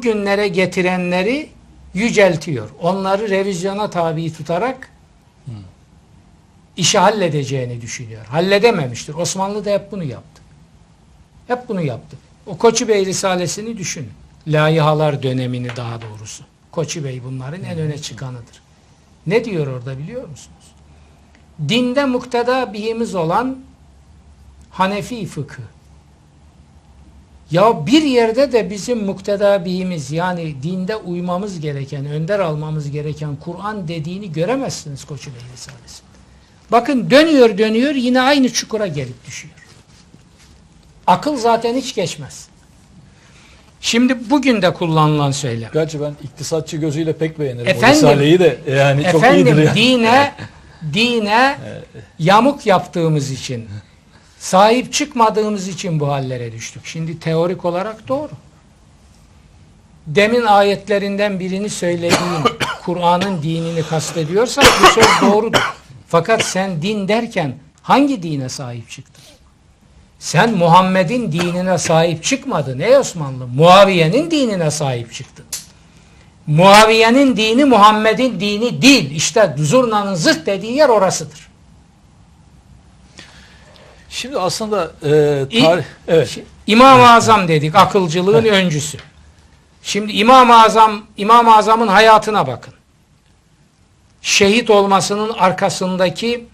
bugünlere getirenleri yüceltiyor. Onları revizyona tabi tutarak işi halledeceğini düşünüyor. Halledememiştir. Osmanlı da hep bunu yaptı. Hep bunu yaptı. O Koçu Bey Risalesini düşünün. Layihalar dönemini daha doğrusu. Koçu Bey bunların en öne çıkanıdır. Ne diyor orada biliyor musunuz? Dinde mukteda bihimiz olan Hanefi fıkı. Ya bir yerde de bizim mukteda bihimiz yani dinde uymamız gereken, önder almamız gereken Kur'an dediğini göremezsiniz Koçu Bey Risalesi'nde. Bakın dönüyor dönüyor yine aynı çukura gelip düşüyor. Akıl zaten hiç geçmez. Şimdi bugün de kullanılan söylem. Gerçi ben iktisatçı gözüyle pek beğenirim Efendim, o Risale'yi de yani çok Efendim iyidir yani. dine dine yamuk yaptığımız için sahip çıkmadığımız için bu hallere düştük. Şimdi teorik olarak doğru. Demin ayetlerinden birini söylediğim Kur'an'ın dinini kastediyorsak bu söz doğrudur. Fakat sen din derken hangi dine sahip çıktın? Sen Muhammed'in dinine sahip çıkmadın ey Osmanlı. Muaviye'nin dinine sahip çıktın. Muaviye'nin dini Muhammed'in dini değil. İşte zurnanın zırt dediği yer orasıdır. Şimdi aslında e, tarih evet. İmam-ı Azam dedik akılcılığın öncüsü. Şimdi İmam-ı Azam İmam-ı Azam'ın hayatına bakın. Şehit olmasının arkasındaki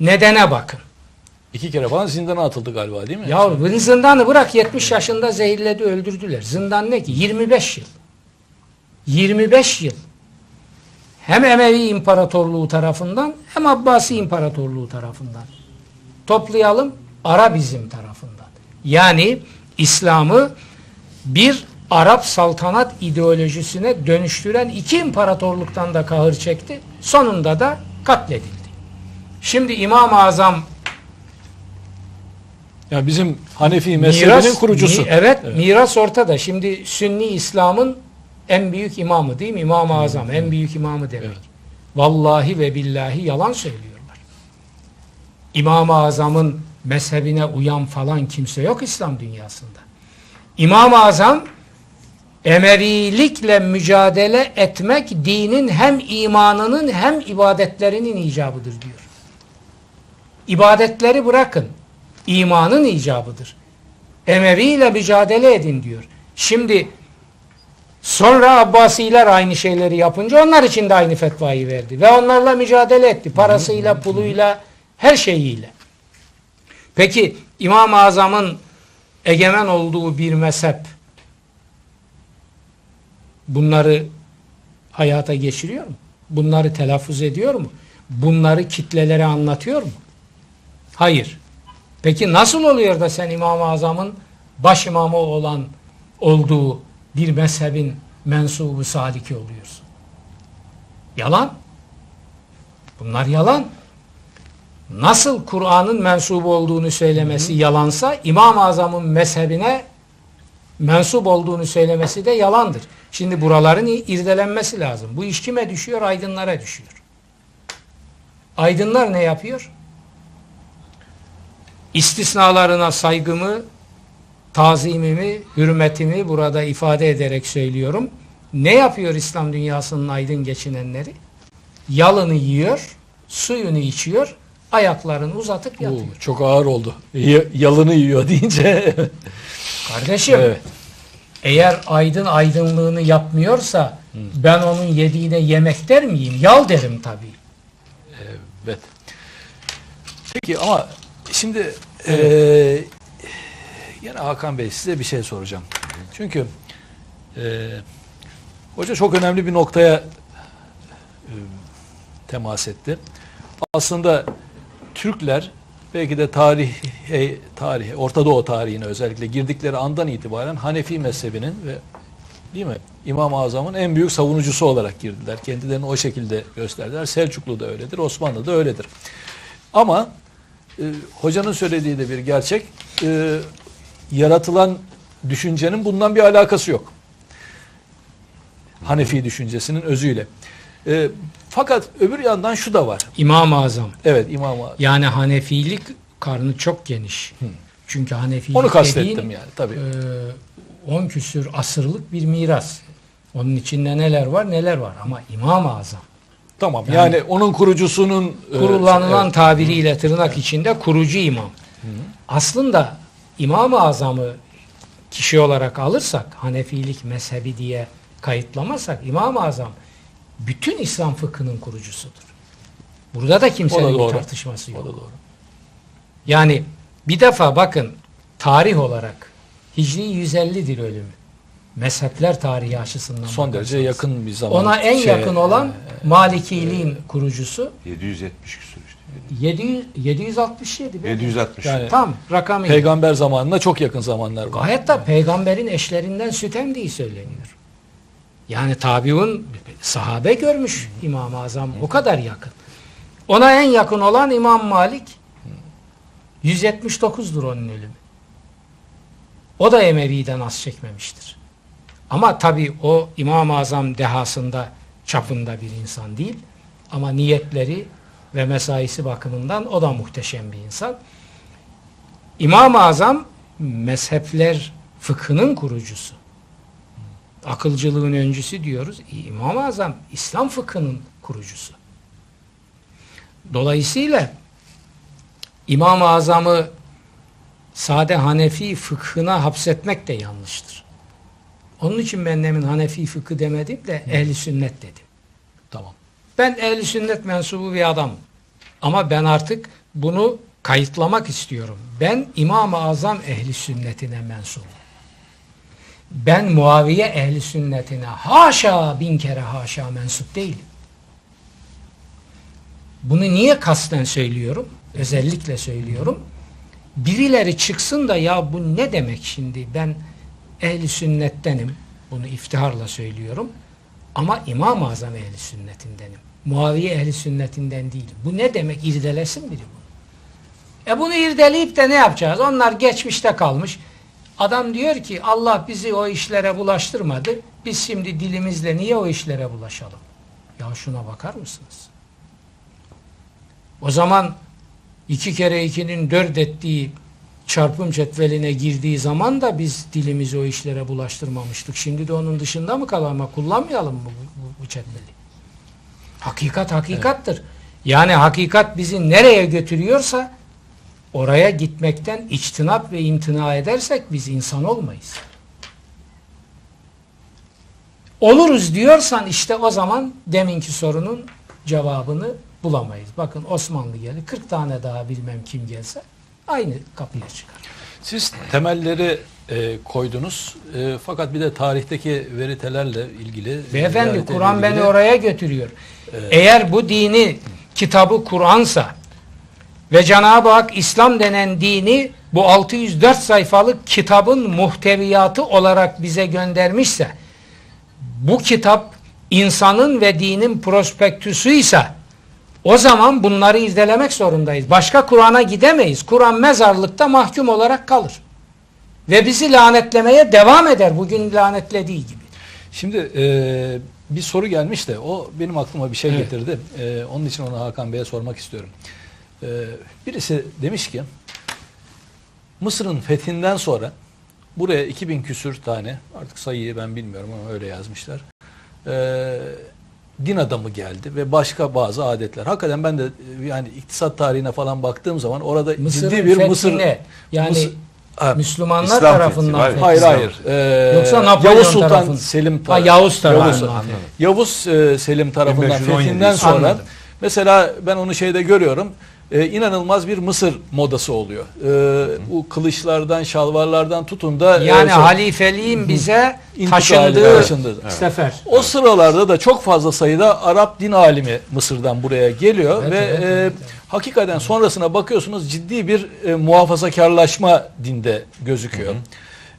nedene bakın. iki kere falan zindana atıldı galiba değil mi? Ya zindanı bırak 70 yaşında zehirledi öldürdüler. Zindan ne ki? 25 yıl. 25 yıl. Hem Emevi İmparatorluğu tarafından hem Abbasi İmparatorluğu tarafından. Toplayalım Arabizm tarafından. Yani İslam'ı bir Arap saltanat ideolojisine dönüştüren iki imparatorluktan da kahır çekti. Sonunda da katledildi. Şimdi İmam-ı Azam Ya bizim Hanefi mezhebinin kurucusu. mi- evet, miras ortada. Şimdi Sünni İslam'ın en büyük imamı değil mi? İmam-ı Azam en büyük imamı demek. Evet. Vallahi ve billahi yalan söylüyorlar. İmam-ı Azam'ın mezhebine uyan falan kimse yok İslam dünyasında. İmam-ı Azam Emevilikle mücadele etmek dinin hem imanının hem ibadetlerinin icabıdır diyor. İbadetleri bırakın. imanın icabıdır. Emevi ile mücadele edin diyor. Şimdi sonra Abbasiler aynı şeyleri yapınca onlar için de aynı fetvayı verdi. Ve onlarla mücadele etti. Parasıyla, puluyla, her şeyiyle. Peki İmam-ı Azam'ın egemen olduğu bir mezhep bunları hayata geçiriyor mu? Bunları telaffuz ediyor mu? Bunları kitlelere anlatıyor mu? Hayır. Peki nasıl oluyor da sen İmam-ı Azam'ın baş imamı olan olduğu bir mezhebin mensubu saliki oluyorsun? Yalan. Bunlar yalan. Nasıl Kur'an'ın mensubu olduğunu söylemesi yalansa İmam-ı Azam'ın mezhebine mensup olduğunu söylemesi de yalandır. Şimdi buraların irdelenmesi lazım. Bu iş kime düşüyor? Aydınlara düşüyor. Aydınlar ne yapıyor? İstisnalarına saygımı, tazimimi, hürmetimi burada ifade ederek söylüyorum. Ne yapıyor İslam dünyasının aydın geçinenleri? Yalını yiyor, suyunu içiyor, ayaklarını uzatıp Oo, yatıyor. çok ağır oldu. Y- yalını yiyor deyince. Kardeşim, evet. eğer aydın aydınlığını yapmıyorsa ben onun yediğine yemek der miyim? Yal derim tabii. Evet. Peki ama şimdi eee yine Hakan Bey size bir şey soracağım. Çünkü eee, hoca çok önemli bir noktaya eee, temas etti. Aslında Türkler belki de tarih tarih Orta Doğu tarihine özellikle girdikleri andan itibaren Hanefi mezhebinin ve değil mi? İmam-ı Azam'ın en büyük savunucusu olarak girdiler. Kendilerini o şekilde gösterdiler. Selçuklu da öyledir, Osmanlı da öyledir. Ama e, hocanın söylediği de bir gerçek. E, yaratılan düşüncenin bundan bir alakası yok. Hanefi düşüncesinin özüyle. E, fakat öbür yandan şu da var. İmam-ı Azam. Evet İmam-ı Yani Hanefilik karnı çok geniş. Çünkü Hanefilik Onu kastettim dediğin, yani tabii. e, 10 küsür asırlık bir miras. Onun içinde neler var neler var ama İmam-ı Azam Tamam. Yani, onun kurucusunun e, kullanılan evet. tabiriyle tırnak içinde kurucu imam. Aslında İmam-ı Azam'ı kişi olarak alırsak Hanefilik mezhebi diye kayıtlamazsak İmam-ı Azam bütün İslam fıkhının kurucusudur. Burada da O da kimsenin bir tartışması O yok. da doğru. Yani bir defa bakın tarih olarak Hicri 150'dir ölümü. Mezhepler tarihi açısından Son derece yakın bir zaman. Ona en Şey, yakın olan e, Malikiliğin kurucusu 770 küsur işte. 700, 767. be. 760. Yani- Tam rakamı. peygamber zamanına çok yakın zamanlar var. Gayet de peygamberin eşlerinden süt emdiği söyleniyor. Yani tabiun sahabe görmüş İmam-ı Azam o kadar yakın. Ona en yakın olan İmam Malik 179'dur onun ölümü. O da Emevi'den az çekmemiştir. Ama tabi o İmam-ı Azam dehasında çapında bir insan değil. Ama niyetleri ve mesaisi bakımından o da muhteşem bir insan. İmam-ı Azam mezhepler fıkhının kurucusu. Akılcılığın öncüsü diyoruz. İmam-ı Azam İslam fıkhının kurucusu. Dolayısıyla İmam-ı Azam'ı sade Hanefi fıkhına hapsetmek de yanlıştır. Onun için ben demin Hanefi fıkhı demedim de ehli sünnet dedim. Tamam. Ben ehli sünnet mensubu bir adamım. Ama ben artık bunu kayıtlamak istiyorum. Ben İmam-ı Azam ehli sünnetine mensubum. Ben Muaviye ehli sünnetine haşa bin kere haşa mensup değilim. Bunu niye kasten söylüyorum? Özellikle söylüyorum. Birileri çıksın da ya bu ne demek şimdi? Ben ehli sünnettenim. Bunu iftiharla söylüyorum. Ama İmam-ı Azam ehli sünnetindenim. Muaviye ehli sünnetinden değilim. Bu ne demek? İrdelesin biri bunu. E bunu irdeleyip de ne yapacağız? Onlar geçmişte kalmış. Adam diyor ki Allah bizi o işlere bulaştırmadı. Biz şimdi dilimizle niye o işlere bulaşalım? Ya şuna bakar mısınız? O zaman iki kere ikinin dört ettiği çarpım cetveline girdiği zaman da biz dilimizi o işlere bulaştırmamıştık. Şimdi de onun dışında mı kalalım? Ama Kullanmayalım mı bu, bu, bu cetveli? Hakikat hakikattır. Yani hakikat bizi nereye götürüyorsa oraya gitmekten içtinap ve imtina edersek biz insan olmayız. Oluruz diyorsan işte o zaman deminki sorunun cevabını bulamayız. Bakın Osmanlı geldi 40 tane daha bilmem kim gelse aynı kapıya çıkar. Siz temelleri e, koydunuz. E, fakat bir de tarihteki veritelerle ilgili Beyefendi Kur'an beni oraya götürüyor. Eğer bu dini kitabı Kur'ansa ve Cenab-ı Hak İslam denen dini bu 604 sayfalık kitabın muhteviyatı olarak bize göndermişse bu kitap insanın ve dinin prospektüsüyse o zaman bunları irdelemek zorundayız. Başka Kur'an'a gidemeyiz. Kur'an mezarlıkta mahkum olarak kalır. Ve bizi lanetlemeye devam eder bugün lanetlediği gibi. Şimdi e, bir soru gelmiş de o benim aklıma bir şey Evet. getirdi. E, onun için onu Hakan Bey'e sormak istiyorum. E, birisi demiş ki Mısır'ın fethinden sonra buraya 2000 küsür tane artık sayıyı ben bilmiyorum ama öyle yazmışlar. E, din adamı geldi ve başka bazı adetler. Hakikaten ben de e, yani iktisat tarihine falan baktığım zaman orada Mısır'ın ciddi bir Mısır yani Mısır- Ha, Müslümanlar İslam tarafından fethi, fethi. Hayır hayır. Ee, Yoksa Napolyon Yavuz Sultan tarafın- Selim Ha, tarafı. Yavuz tarafından. Yavuz. Yavuz, e, Selim tarafından 1517 fethinden sonra Anladım. mesela ben onu şeyde görüyorum. E, inanılmaz bir Mısır modası oluyor. E, bu kılıçlardan, şalvarlardan tutun da e, Yani şey- halifeliğin bize taşındığı taşındığı. sefer. o sıralarda da çok fazla sayıda Arap din alimi Mısır'dan buraya geliyor Evet, ve evet, e, evet, hakikaten sonrasına bakıyorsunuz ciddi bir e, muhafazakarlaşma dinde gözüküyor.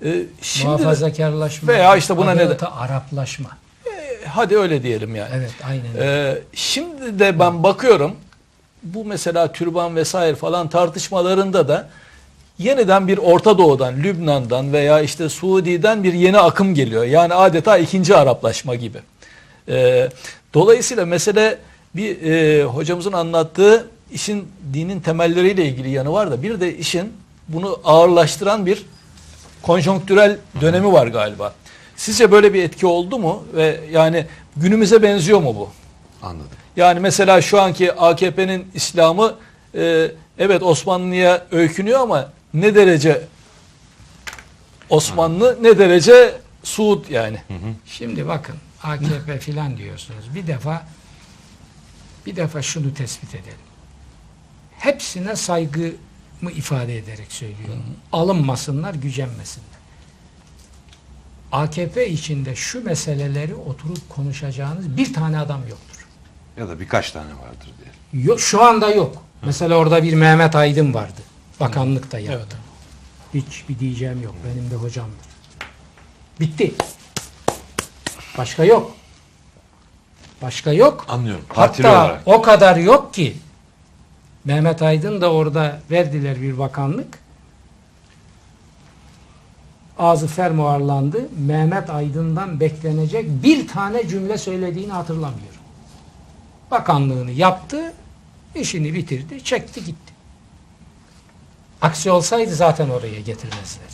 E, şimdi Muhafazakarlaşma. Veya işte buna ne Araplaşma. hadi öyle diyelim yani. Evet aynen. Ee, şimdi de ben bakıyorum bu mesela türban vesaire falan tartışmalarında da yeniden bir Orta Doğu'dan, Lübnan'dan veya işte Suudi'den bir yeni akım geliyor. Yani adeta ikinci Araplaşma gibi. Ee, dolayısıyla mesele bir e, hocamızın anlattığı işin dinin temelleriyle ilgili yanı var da bir de işin bunu ağırlaştıran bir konjonktürel dönemi var galiba. Sizce böyle bir etki oldu mu ve yani günümüze benziyor mu bu? Anladım. Yani mesela şu anki AKP'nin İslam'ı e, evet Osmanlı'ya öykünüyor ama ne derece Osmanlı ne derece Suud yani. Şimdi bakın AKP filan diyorsunuz. Bir defa bir defa şunu tespit edelim. Hepsine saygımı ifade ederek söylüyorum. Alınmasınlar, gücenmesinler. AKP içinde şu meseleleri oturup konuşacağınız bir tane adam yoktur. Ya da birkaç tane vardır diye. Yok, şu anda yok. Mesela orada bir Mehmet Aydın vardı. Bakanlıkta yaptı. Hiç bir diyeceğim yok. Benim de hocamdır. Bitti. Başka yok. Başka yok. Anlıyorum. Partili Hatta olarak. o kadar yok ki Mehmet Aydın da orada verdiler bir bakanlık. Ağzı fermuarlandı. Mehmet Aydın'dan beklenecek bir tane cümle söylediğini hatırlamıyorum. Bakanlığını yaptı, işini bitirdi, çekti gitti. Aksi olsaydı zaten oraya getirmezlerdi.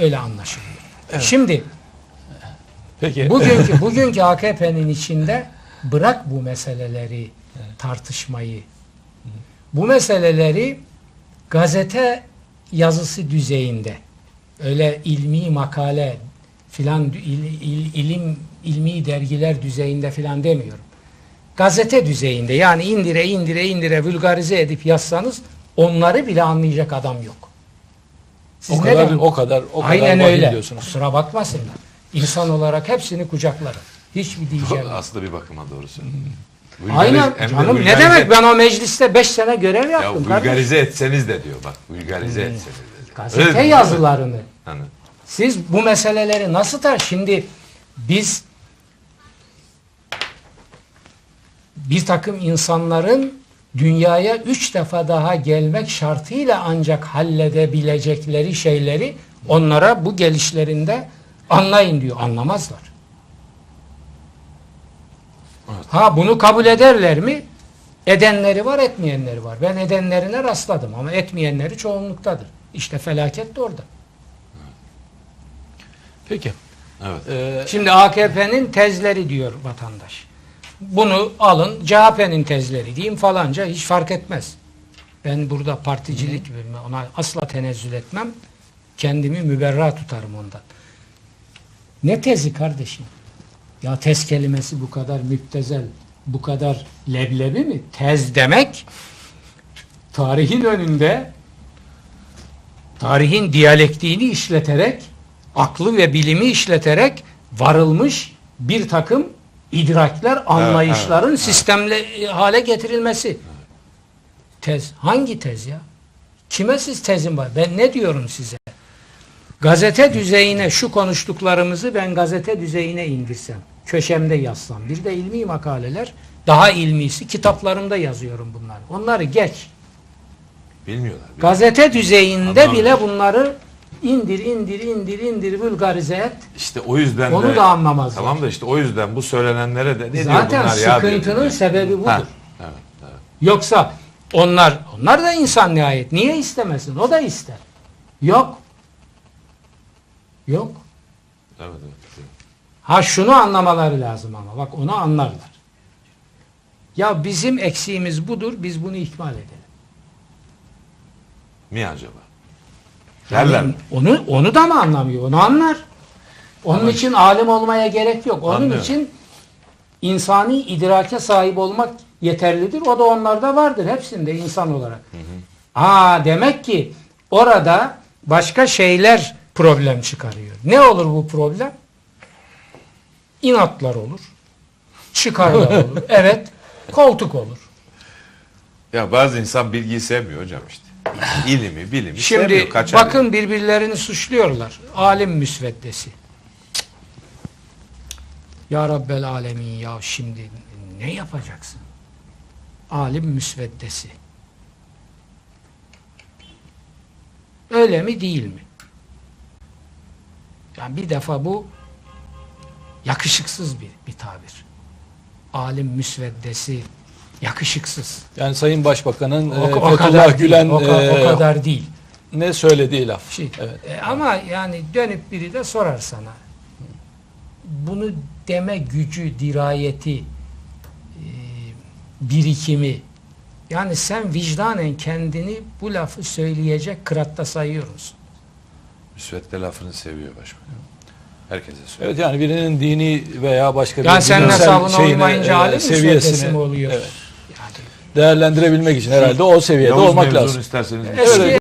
Öyle anlaşılıyor. Şimdi Peki. Bugünkü bugünkü AKP'nin içinde bırak bu meseleleri tartışmayı. Bu meseleleri gazete yazısı düzeyinde öyle ilmi makale filan il- il- ilim ilmi dergiler düzeyinde filan demiyorum. Gazete düzeyinde yani indire indire indire vulgarize edip yazsanız onları bile anlayacak adam yok. Siz o kadar neden- o kadar o kadar Aynen öyle. diyorsunuz. Kusura bakmasınlar. İnsan olarak hepsini kucaklarım. Hiçbir diyeceğim. yok. Aslında bir bakıma doğrusu. Aynen Vulgarize- hem de canım ne demek ben o mecliste 5 sene görev Ya yaptım kardeşim. vulgarize etseniz de diyor bak. Vulgarize etseniz de diyor. Gazete Öyle yazılarını. Hani Siz bu meseleleri nasıl tar? Şimdi biz bir takım insanların dünyaya üç defa daha gelmek şartıyla ancak halledebilecekleri şeyleri onlara bu gelişlerinde anlayın diyor. Anlamazlar. Evet. Ha bunu kabul ederler mi? Edenleri var, etmeyenleri var. Ben edenlerine rastladım ama etmeyenleri çoğunluktadır. İşte felaket de orada. Peki. evet. Ee, Şimdi AKP'nin tezleri diyor vatandaş. Bunu alın CHP'nin tezleri diyeyim falanca hiç fark etmez. Ben burada particilik bilmem, ona asla tenezzül etmem. Kendimi müberra tutarım ondan. Ne tezi kardeşim? Ya tez kelimesi bu kadar müptezel, bu kadar leblebi mi? Tez demek tarihin önünde tarihin diyalektiğini işleterek, aklı ve bilimi işleterek varılmış bir takım idrakler, anlayışların evet. sistemle hale getirilmesi. Tez. Hangi tez ya? Kime siz tezin var? Ben ne diyorum size? Gazete düzeyine şu konuştuklarımızı ben gazete düzeyine indirsem, köşemde yazsam, bir de ilmi makaleler, daha ilmisi kitaplarımda yazıyorum bunları. Onları geç. Bilmiyorlar. Gazete düzeyinde Anlamıyor. bile bunları indir indir indir indir vulgarize et. İşte o yüzden Onu de da anlamazlar. Tamam da işte o yüzden bu söylenenlere de ne diyor Zaten bunlar ya diyor. sıkıntının sebebi budur. Ha, evet, evet. Yoksa onlar onlar da insan nihayet. Niye istemesin? O da ister. Yok. Yok. Evet, evet. Ha şunu anlamaları lazım ama. Bak onu anlarlar. Ya bizim eksiğimiz budur. Biz bunu ihmal edelim. Mi acaba? Derler mi? Onu onu da mı anlamıyor? Onu anlar. Onun için alim olmaya gerek yok. Onun Anlıyorum. için insani idrake sahip olmak yeterlidir. O da onlarda vardır. Hepsinde insan olarak. Aa demek ki orada başka şeyler problem çıkarıyor. Ne olur bu problem? İnatlar olur. Çıkarlar olur. Evet. Koltuk olur. Ya bazı insan bilgiyi sevmiyor hocam işte. İlimi, bilimi Şimdi sevmiyor. Kaçar bakın birbirlerini suçluyorlar. Alim müsveddesi. Cık. Ya Rabbel Alemin ya şimdi ne yapacaksın? Alim müsveddesi. Öyle mi değil mi? Yani bir defa bu yakışıksız bir, bir tabir. Alim müsveddesi yakışıksız. yani Sayın Başbakan'ın O, e, o kadar Gülen değil. O, ka- e, o kadar değil. ne söylediği laf. şey. Evet. E, ama yani dönüp biri de sorar sana. Bunu deme gücü, dirayeti, e, birikimi. Yani sen vicdanen kendini bu lafı söyleyecek kıratta sayıyor musun? Müsvedde lafını seviyor başkanım. Herkese söylüyor. Evet yani birinin dini veya başka bir Yani senin dinsel hesabına şeyine, uymayınca e, seviyesini mi oluyor? evet, değerlendirebilmek için herhalde o seviyede Yavuz olmak lazım. isterseniz Eski